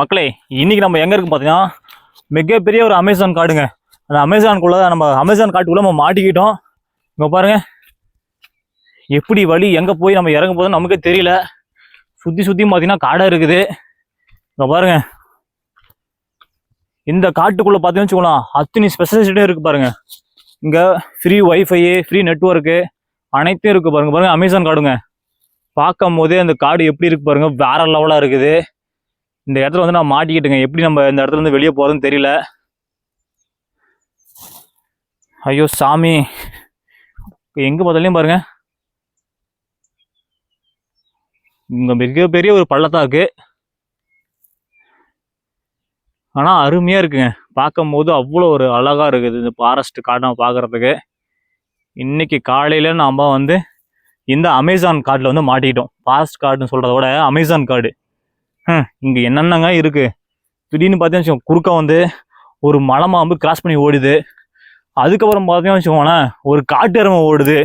மக்களே இன்றைக்கி நம்ம எங்கே இருக்கும் பார்த்தீங்கன்னா மிகப்பெரிய ஒரு அமேசான் காடுங்க. அந்த அமேசான்குள்ளே நம்ம அமேசான் காட்டுக்குள்ளே நம்ம மாட்டிக்கிட்டோம். இங்கே பாருங்க. எப்படி வழி எங்கே போய் நம்ம இறங்க போதும் நமக்கே தெரியல. சுற்றி சுற்றி பார்த்தீங்கன்னா காடாக இருக்குது. இங்கே பாருங்க. இந்த காட்டுக்குள்ளே பார்த்தீங்கன்னு வச்சுக்கோங்களேன் அத்தனை ஸ்பெஷலிஸ்ட்டும் இருக்குது பாருங்கள் இங்கே ஃப்ரீ ஒய்ஃபை ஃப்ரீ நெட்ஒர்க்கு அனைத்தும் இருக்குது பாருங்கள் பாருங்கள் அமேசான் காடுங்க. பார்க்கும் போதே அந்த காடு எப்படி இருக்குது பாருங்கள் வேற லெவலாக இருக்குது. இந்த இடத்துல வந்து நான் மாட்டிக்கிட்டுங்க. எப்படி நம்ம இந்த இடத்துல இருந்து வெளியே போகிறதுன்னு தெரியல. ஐயோ சாமி. எங்கே பார்த்தாலையும் பாருங்க. இங்கே மிகப்பெரிய ஒரு பள்ளத்தாக்கு ஆனால் அருமையாக இருக்குங்க. பார்க்கும்போது அவ்வளோ ஒரு அழகாக இருக்குது இந்த ஃபாரஸ்ட் காட்டை பார்க்கறதுக்கு. இன்னைக்கு காலையில் நாம் வந்து இந்த அமேசான் காட்டில் வந்து மாட்டிக்கிட்டோம். ஃபாரஸ்ட் காடுன்னு சொல்கிறத விட அமேசான் காடு. இங்கே என்னென்னங்க இருக்குது திடீர்னு பார்த்தீங்கன்னா குறுக்க வந்து ஒரு மலைமாம்பு கிராஸ் பண்ணி ஓடுது. அதுக்கப்புறம் பார்த்தீங்கன்னா வச்சுக்கோங்களேன் ஒரு காட்டு எருமை ஓடுது.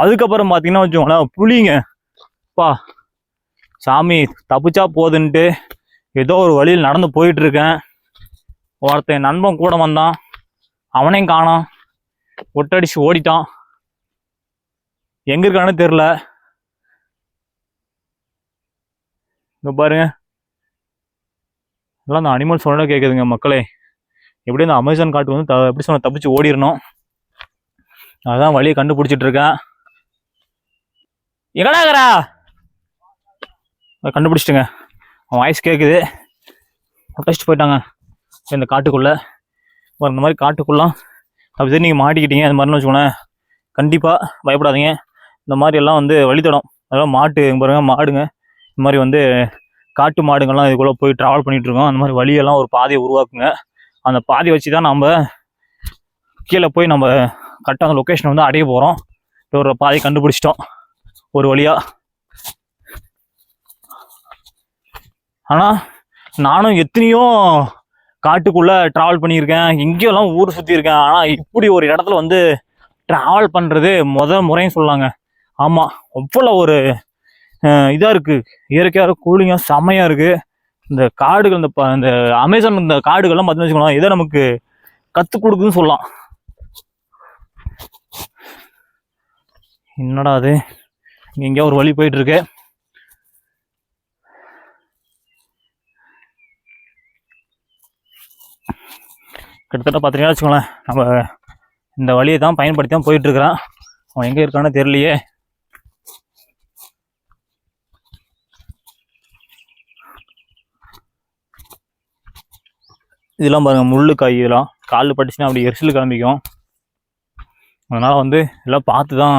அதுக்கப்புறம் பார்த்தீங்கன்னா வச்சுக்கோங்களேன் புளிங்க பா சாமி தப்பிச்சா போதுன்ட்டு ஏதோ ஒரு வழியில் நடந்து போயிட்டுருக்கேன். ஒருத்தன் என் நண்பன் கூட வந்தான். அவனையும் காணான் ஒட்டடிச்சு ஓடிட்டான். எங்கே இருக்கான்னு தெரில இங்கே பாருங்க. எல்லாம் அந்த அனிமல் சொன்னா கேட்குதுங்க மக்களே. எப்படி அந்த அமேசான் காட்டு வந்து த- எப்படி சொன்ன தப்பிச்சு ஓடிடணும் அதான் வழியை கண்டுபிடிச்சிட்டு இருக்கேன். எங்கடாகிறா கண்டுபிடிச்சிட்டுங்க. அவன் வாய்ஸ் கேட்குது ஒட்டச்சிட்டு போயிட்டாங்க. இந்த காட்டுக்குள்ளே. இந்த மாதிரி காட்டுக்குள்ளே அப்படி சரி நீங்கள் மாட்டிக்கிட்டீங்க. அது மாதிரின்னு வச்சுக்கோங்களேன். கண்டிப்பாக பயப்படாதீங்க. இந்த மாதிரி எல்லாம் வந்து வழித்தடம். அதெல்லாம் மாட்டு பாருங்கள் பாருங்க மாடுங்க. இந்த மாதிரி வந்து காட்டு மாடுங்கள்லாம் இதுக்குள்ளே போய் ட்ராவல் பண்ணிகிட்ருக்கோம் இருக்கோம் அந்த மாதிரி வழியெல்லாம் ஒரு பாதையை உருவாக்குங்க. அந்த பாதையை வச்சு தான் நம்ம கீழே போய் நம்ம கரெக்டாக அந்த லொக்கேஷனை வந்து அடைய போகிறோம் ஒரு பாதையை கண்டுபிடிச்சிட்டோம். ஒரு வழியாக ஆனால் நானும் எத்தனையோ காட்டுக்குள்ளே ட்ராவல் பண்ணியிருக்கேன். எங்கேயெல்லாம் ஊர் சுற்றியிருக்கேன் ஆனால் இப்படி ஒரு இடத்துல வந்து ட்ராவல் பண்ணுறது முத முறையும் சொல்லலாங்க ஆமாம் அவ்வளோ ஒரு இதாக இருக்குது இயற்கையாக கூலிங்காக செமையாக இருக்குது இந்த காடுகள் இந்த ப- இந்த அமேசான் இந்த காடுகள்லாம் பார்த்தீங்கன்னு வச்சுக்கோங்களேன் இதை நமக்கு கற்றுக் கொடுக்குதுன்னு சொல்லலாம். என்னடா அது? இங்க எங்கேயோ ஒரு வழி போயிட்டுருக்கு. கிட்டத்தட்ட பார்த்தீங்கன்னா வச்சுக்கோங்களேன் நம்ம இந்த வழியை தான் பயன்படுத்தி தான் போயிட்டுருக்குறான். அவன் எங்கே இருக்கான்னு தெரியலையே. இதெல்லாம் பாருங்கள் முள்ளு காய் இதெல்லாம். காலில் பட்டுச்சுன்னா அப்படி எரிசல் கிளம்பிக்கும். அதனால் வந்து எல்லாம் பார்த்து தான்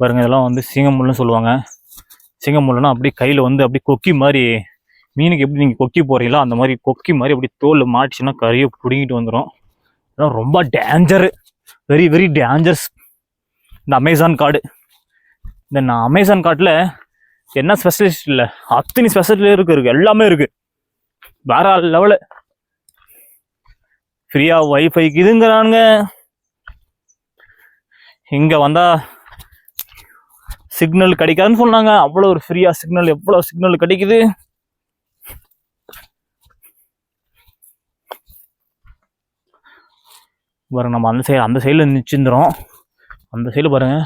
பாருங்கள் இதெல்லாம் வந்து சிங்கமுள்ளுன்னு சொல்லுவாங்க. சிங்கமுள்ளுனா அப்படியே கையில் வந்து அப்படியே கொக்கி மாதிரி மீனுக்கு எப்படி நீங்கள் கொக்கி போகிறீங்களோ அந்த மாதிரி கொக்கி மாதிரி அப்படி தோல் மாட்டிச்சுன்னா கறியை பிடுங்கிட்டு வந்துடும் இதெல்லாம் ரொம்ப டேஞ்சரு வெரி வெரி டேஞ்சர்ஸ் இந்த அமேசான் காடு. இந்த நான் அமேசான் காட்டில் என்ன ஸ்பெஷலிஸ்ட் இல்லை? அத்தனை ஸ்பெஷலிஸ்ட் இருக்குது இருக்குது எல்லாமே இருக்குது வேற லெவலு ஃப்ரீயா வைஃபைக்கு இதுங்கிறானுங்க இங்க வந்தா சிக்னல் கிடைக்காதுன்னு சொன்னாங்க. அவ்வளோ ஒரு ஃப்ரீயா சிக்னல் எவ்வளோ சிக்னல் கிடைக்குது? பாருங்க நம்ம அந்த சைடு அந்த சைடில் நிச்சிருந்தோம் அந்த சைடில் பாருங்க.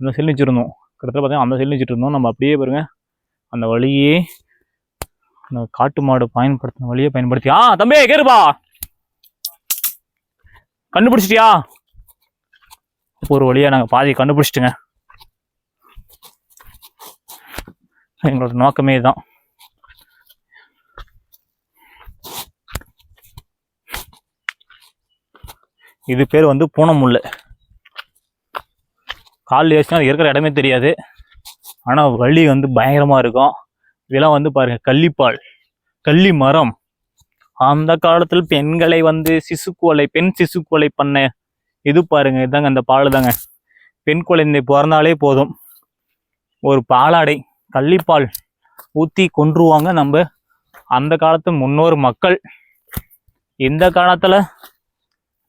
அந்த சைடில் நிச்சிருந்தோம். கிட்டத்தட்ட பார்த்தீங்கன்னா அந்த சைடில் நிச்சிட்டு இருந்தோம் நம்ம அப்படியே பாருங்க. அந்த வழியே அந்த காட்டு மாடு பயன்படுத்தின வழியை பயன்படுத்தி ஆ தம்பி கேருப்பா கண்டுபிடிச்சிட்டியா? ஒரு வழியா நாங்கள் பாதி கண்டுபிடிச்சிட்டுங்க. எங்களோட நோக்கமே தான் இது பேர் வந்து பூனமுள்ளு கால் ஏசினா அது இருக்கிற இடமே தெரியாது. ஆனால் வழி வந்து பயங்கரமாக இருக்கும். இதெல்லாம் வந்து பாருங்கள் கள்ளிப்பால் கள்ளி மரம் அந்த காலத்தில் பெண்களை வந்து சிசு கொலை பெண் சிசு கொலை பண்ண இது பாருங்க இதாங்க அந்த பால் தாங்க. பெண் குழந்தை பிறந்தாலே போதும். ஒரு பாலாடை கள்ளிப்பால் ஊற்றி கொன்றுவாங்க நம்ம அந்த காலத்து முன்னோர் மக்கள். இந்த காலத்தில்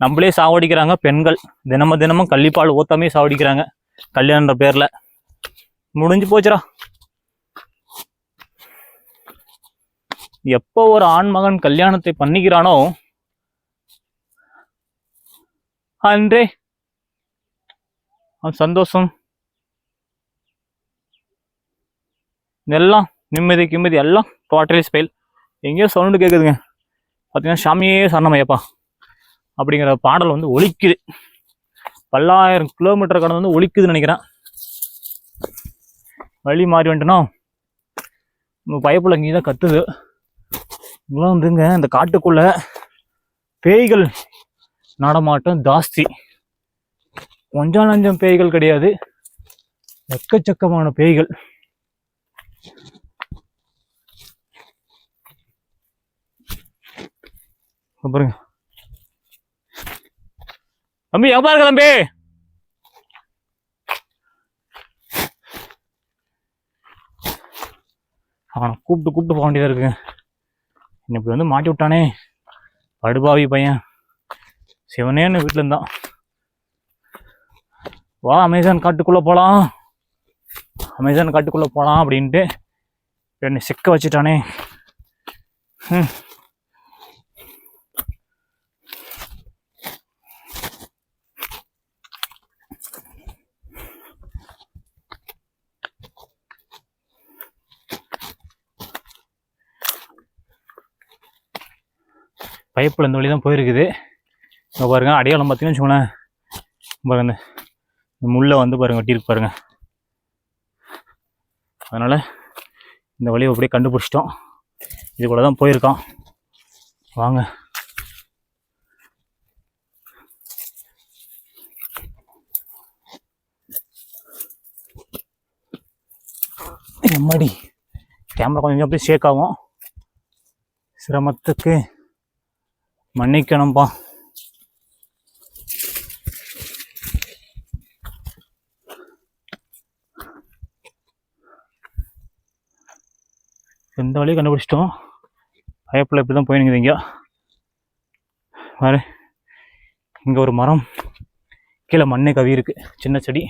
நம்மளே சாவடிக்கிறாங்க பெண்கள். தினமும் தினமும் கள்ளிப்பால் ஊத்தாமே சாவடிக்கிறாங்க கல்யாணன்ற பேரில். முடிஞ்சு போச்சுடா. எப்போ ஒரு ஆண்மகன் கல்யாணத்தை பண்ணிக்கிறானோ அன்றே சந்தோஷம். எல்லாம் நிம்மதி கிம்மதி எல்லாம் டோட்டலி ஸ்பெயில் எங்கேயோ சவுண்டு கேட்குதுங்க பார்த்தீங்கன்னா சாமியே சரணமையப்பா. அப்படிங்கிற பாடல் வந்து ஒழிக்குது பல்லாயிரம் கிலோமீட்டர் கடந்து வந்து ஒழிக்குதுன்னு நினைக்கிறேன். வழி மாறி வந்துட்டோன்னா நம்ம பயப்புல இங்கே தான் கத்துது. இதெல்லாம் வந்துங்க இந்த காட்டுக்குள்ள பேய்கள் நடமாட்டம் ஜாஸ்தி. கொஞ்சம் நஞ்சம் பேய்கள் கிடையாது. எக்கச்சக்கமான பேய்கள். பாருங்க. தம்பி எங்க பாருங்க தம்பி. அவனை கூப்பிட்டு கூப்பிட்டு போக வேண்டியதாக இருக்குங்க. என்னை இப்படி வந்து மாட்டி விட்டானே? படுபாவி பையன். சிவனேன்னு வீட்டில் இருந்தான். வா அமேசான் காட்டுக்குள்ளே போகலாம் அமேசான் காட்டுக்குள்ளே போகலாம் அப்படின்ட்டு என்னை சிக்க வச்சுட்டானே. ம் பைப்பில் இந்த வழி தான் போயிருக்குது. இங்கே பாருங்கள் அடையாளம் பார்த்தீங்கன்னு வச்சுக்கோங்களேன். பாருங்க இந்த முள்ளை வந்து பாருங்க வெட்டியிருக்கு பாருங்கள் அதனால் இந்த வழியை அப்படியே கண்டுபிடிச்சிட்டோம். இது கூட தான் போயிருக்கான். வாங்க. எம்மாடி கேமரா கொஞ்சம் அப்படியே ஷேக் ஆகும். சிரமத்துக்கு மன்னிக்கணும்பா. எந்த வழியும் கண்டுபிடிச்சிட்டோம்? பயப்பில் இப்படி தான் போயினுங்குது இங்கே. வேறு இங்கே ஒரு மரம் கீழே மண்ணே கவி இருக்கு சின்ன செடி.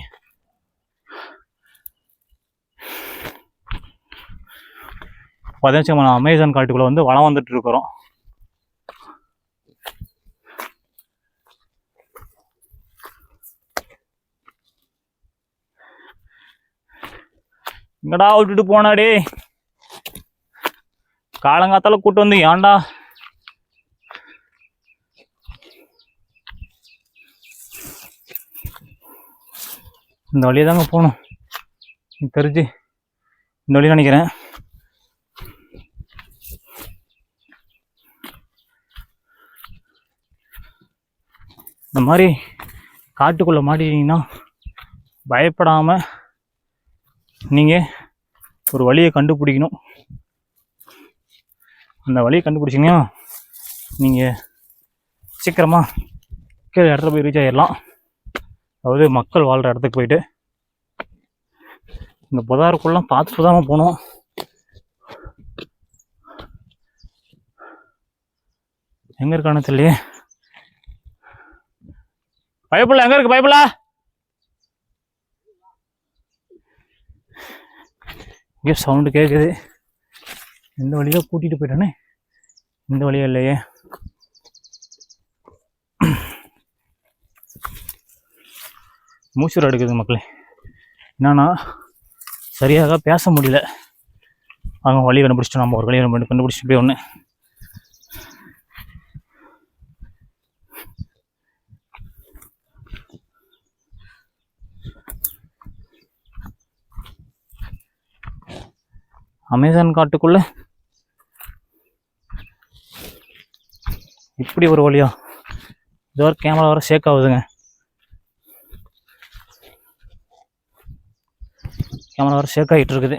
பதினஞ்சு அமேசான் காட்டுக்குள்ளே வந்து வளம் வந்துட்டு இருக்கிறோம். எங்கடா விட்டுட்டு போனாடே காலங்காத்தால கூட்டு வந்து ஏன்டா? இந்த வழியை தாங்க போகணும். எனக்கு தெரிஞ்சு. இந்த வழி நினைக்கிறேன். இந்த மாதிரி காட்டுக்குள்ளே மாட்டிட்டீங்கன்னா பயப்படாமல் நீங்கள் ஒரு வழியை கண்டுபிடிக்கணும். அந்த வழியை கண்டுபிடிச்சிங்கன்னா நீங்கள் சீக்கிரமாக கீழே இடத்துல போய் ரீச் ஆகிடலாம் அதாவது மக்கள் வாழ்கிற இடத்துக்கு போயிட்டு இந்த புதாருக்குள்ளெலாம் பார்த்துட்டு தான் போகணும். எங்கே இருக்கானு தெரியலையே. பயப்பில்ல எங்கே இருக்கு? பயப்புல இங்கே சவுண்டு கேட்குது இந்த வழியில் கூட்டிகிட்டு போயிட்டானே? இந்த வழியா இல்லையே. மூச்சூர் எடுக்குது மக்களே. என்னன்னா சரியாக பேச முடியல. அவங்க வழி கண்டுபிடிச்சிட்டோம் நம்ம ஒரு வழியை கண்டுபிடிச்சிட்டு போய் ஒன்று அமேசான் காட்டுக்குள்ள? இப்படி ஒரு வழியா? இதோ கேமரா வர ஷேக் ஆகுதுங்க. கேமரா வர ஷேக் ஆகிட்டு இருக்குது.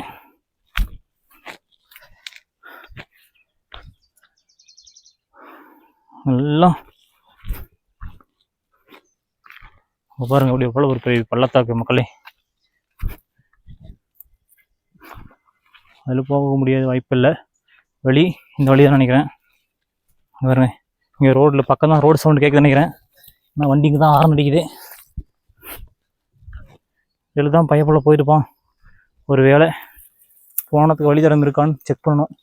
எல்லாம். பாருங்க அப்படி எவ்வளோ ஒரு பெரிய பள்ளத்தாக்கு மக்களே. அதில் போக முடியாது வாய்ப்பில்லை. வழி இந்த வழி தான் நினைக்கிறேன் பாருங்க. இங்கே ரோட்டில் பக்கம் தான் ரோடு சவுண்டு கேட்க நினைக்கிறேன். ஆனால் வண்டிக்கு தான் ஆரம் அடிக்குது. இதில் தான் பையப்பில் போயிருப்பான். ஒரு வேலை போனதுக்கு வழி தடம் இருக்கான்னு செக் பண்ணணும்.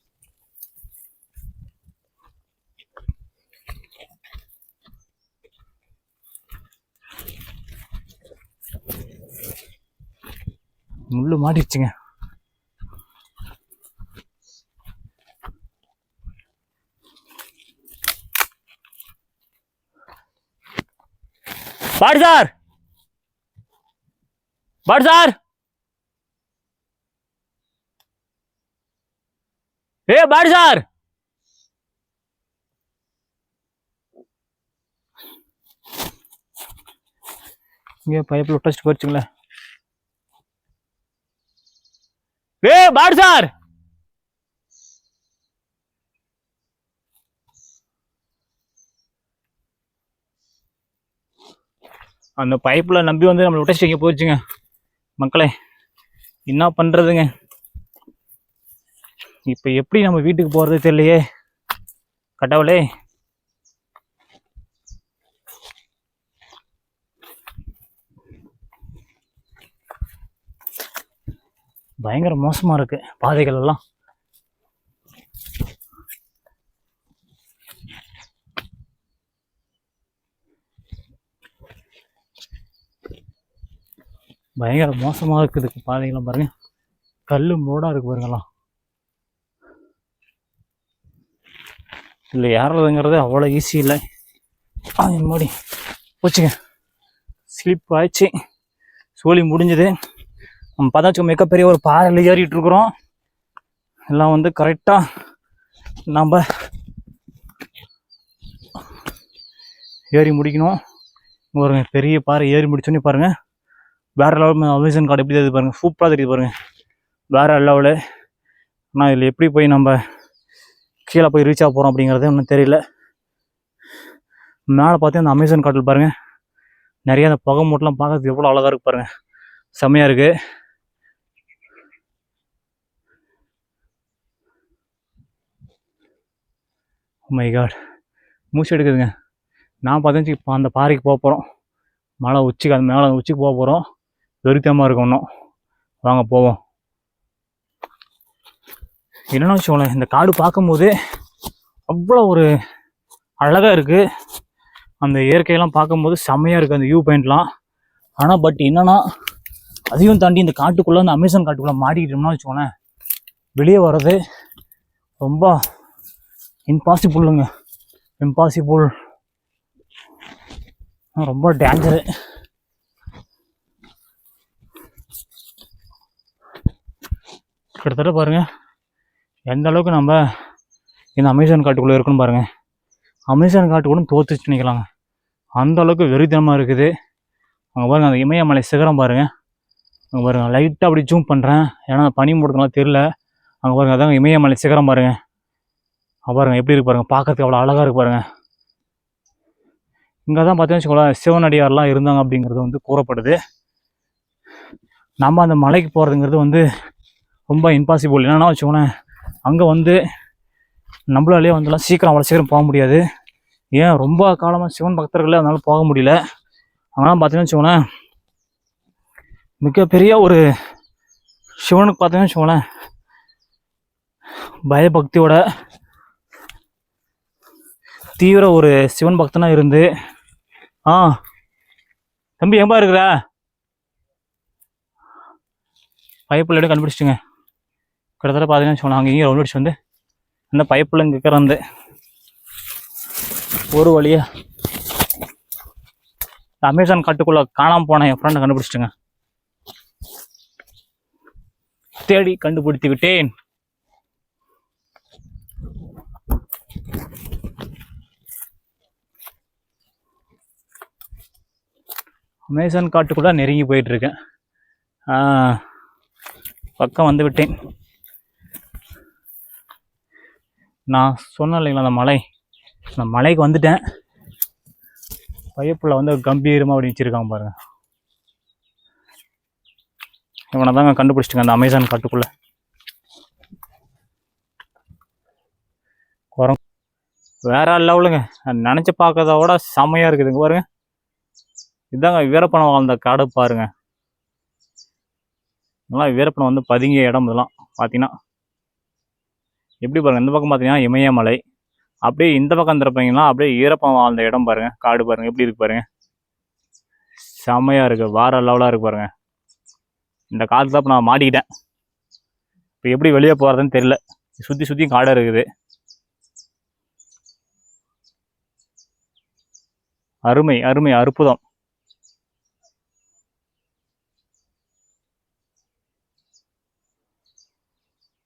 முள்ளு மாட்டிடுச்சுங்க. பாடு சார் பாடு சார் ஏ பாடு சார் இங்கே பைப்பில் விட்டச்சிட்டு போயிடுச்சுங்களே ஏ பாடு சார் அந்த பைப்பில் நம்பி வந்து நம்மளை விட்டச்சு இங்கே போச்சுங்க மக்களே என்ன பண்ணுறதுங்க இப்போ எப்படி நம்ம வீட்டுக்கு போகிறது தெரியலையே. கடவுளே. பயங்கர மோசமாக இருக்குது பாதைகள் எல்லாம். பயங்கர மோசமாக இருக்குது பாதைகள்லாம் பாருங்க. கல் மூடாக இருக்கு பாருங்களாம். இல்லை ஏறுறதுங்கிறது அவ்வளோ ஈஸி இல்லை. முன்னாடி. போச்சுங்க. ஸ்லிப் ஆயிடுச்சு. சோலி முடிஞ்சது. நம்ம பார்த்தாச்சும் மிகப்பெரிய ஒரு பாறையில் ஏறிட்டு இருக்கிறோம். எல்லாம் வந்து கரெக்டாக நம்ம ஏறி முடிக்கணும். ஒரு பெரிய பாறை ஏறி முடிச்சோன்னே பாருங்கள் வேறு லெவல் அமேசான் கார்டு எப்படி தெரியுது பாருங்கள் சூப்பராக தெரியுது பாருங்கள் வேறு லெவலு ஆனால் இதில் எப்படி போய் நம்ம கீழே போய் ரீச் ஆக போகிறோம் அப்படிங்கிறது ஒன்றும் தெரியல. மேலே பார்த்து அந்த அமேசான் காட்டில் பாருங்கள் நிறைய அந்த புகை மூட்டெலாம் பார்க்கறதுக்கு எவ்வளோ அழகாக இருக்கு பாருங்கள் செம்மையாக இருக்குது மை oh காட் மூச்சு எடுக்குதுங்க. நான் பார்த்தேன் இப்போ அந்த பாறைக்கு போக போகிறோம் மலை உச்சிக்கு அந்த மேலே உச்சிக்கு போக போகிறோம் வெறித்தமாக இருக்கும் இன்னும். வாங்க போவோம். என்னென்னு வச்சுக்கோங்களேன் இந்த காடு பார்க்கும்போது அவ்வளோ ஒரு அழகாக இருக்குது அந்த இயற்கையெல்லாம் பார்க்கும்போது செம்மையாக இருக்குது அந்த வியூ பாயிண்ட்லாம் ஆனால் பட் என்னென்னா அதையும் தாண்டி இந்த காட்டுக்குள்ளே அந்த அமேசான் காட்டுக்குள்ளே மாட்டிக்கிட்டோம்னா வச்சுக்கோங்களேன் வெளியே வர்றது ரொம்ப இம்பாசிபிளுங்க இம்பாசிபிள் ரொம்ப டேஞ்சரு கிட்டத்தட்ட பாருங்கள் எந்த அளவுக்கு நம்ம இந்த அமேசான் காட்டுக்குள்ளே இருக்குன்னு பாருங்கள் அமேசான் காட்டு கூட தோத்துச்சு நினைக்கலாங்க. அந்த அளவுக்கு வெறித்தனமாக இருக்குது. அங்கே பாருங்கள் அந்த இமயமலை சிகரம் பாருங்கள் அங்கே பாருங்கள் லைட்டாக அப்படி ஜூம் பண்ணுறேன் ஏன்னா அந்த பனி மூடுறதுனால தெரில அங்கே பாருங்கள் அதாங்க இமயமலை சிகரம் பாருங்கள் அங்கே பாருங்கள் எப்படி இருக்கு பாருங்கள் பார்க்கறதுக்கு அவ்வளோ அழகாக இருக்கு பாருங்கள் இங்கே தான் பார்த்தீங்கன்னு வச்சுக்கோங்களேன் சிவனடியார்லாம் இருந்தாங்க அப்படிங்கிறது வந்து கூறப்படுது. நம்ம அந்த மலைக்கு போகிறதுங்கிறது வந்து ரொம்ப இம்பாசிபிள் என்னென்னா வச்சுக்கோங்களேன் அங்கே வந்து நம்மளாலேயே வந்துலாம் சீக்கிரம் அவ்வளோ சீக்கிரம் போக முடியாது. ஏன்? ரொம்ப காலமாக சிவன் பக்தர்களே அதனால போக முடியல. அதனால் பார்த்தீங்கன்னு வச்சுக்கோங்களேன் மிகப்பெரிய ஒரு சிவனுக்கு பார்த்தீங்கன்னு வச்சுக்கோங்களேன் பயபக்தியோட தீவிர ஒரு சிவன் பக்தனாக இருந்து ஆ தம்பி எம்பா இருக்கிற? பயப்பிள்ளையோட கண்டுபிடிச்சிட்டுங்க. கிட்டத்தட்ட பார்த்தீங்கன்னு வச்சுக்கோங்களேன் அங்கே இங்கே ரவுண்ட் அடிச்சு வந்து அந்த பைப்பில் இங்கே இருக்கிற ஒரு வழியாக அமேசான் காட்டுக்குள்ளே காணாமல் போனேன் என் ஃப்ரெண்டை கண்டுபிடிச்சிட்டுங்க. தேடி கண்டுபிடித்து விட்டேன். அமேசான் காட்டுக்குள்ளே நெருங்கி போயிட்டுருக்கேன் பக்கம் வந்து விட்டேன். நான் சொன்னேன் இல்லைங்களா அந்த மலை. அந்த மலைக்கு வந்துட்டேன். பையப்புள்ள வந்து கம்பீரமாக அப்படி வச்சுருக்காங்க பாருங்க. இவனை தாங்க கண்டுபிடிச்சிட்டுங்க அந்த அமேசான் காட்டுக்குள்ளே. குரம் வேற லெவலுங்க நினச்சி பார்க்கறத விட செமையாக இருக்குதுங்க பாருங்க. இதாங்க வீரப்பனம் வாழ்ந்த காடு பாருங்க. இதெல்லாம் வீரப்பனம் வந்து பதுங்கிய இடம் இதெல்லாம் பார்த்தீங்கன்னா எப்படி பாருங்கள் இந்த பக்கம் பார்த்தீங்கன்னா இமயமலை. அப்படியே இந்த பக்கம் திறப்பீங்கன்னா அப்படியே ஈரப்பம் வாழ்ந்த இடம் பாருங்கள் காடு பாருங்கள் எப்படி இருக்கு பாருங்கள் செம்மையாக இருக்குது வார லெவலாக இருக்குது பாருங்கள் இந்த காலத்தில் இப்போ நான் மாட்டிக்கிட்டேன். இப்போ எப்படி வெளியே போகிறதுன்னு தெரில சுற்றி சுற்றி காடாக இருக்குது. அருமை அருமை அற்புதம்.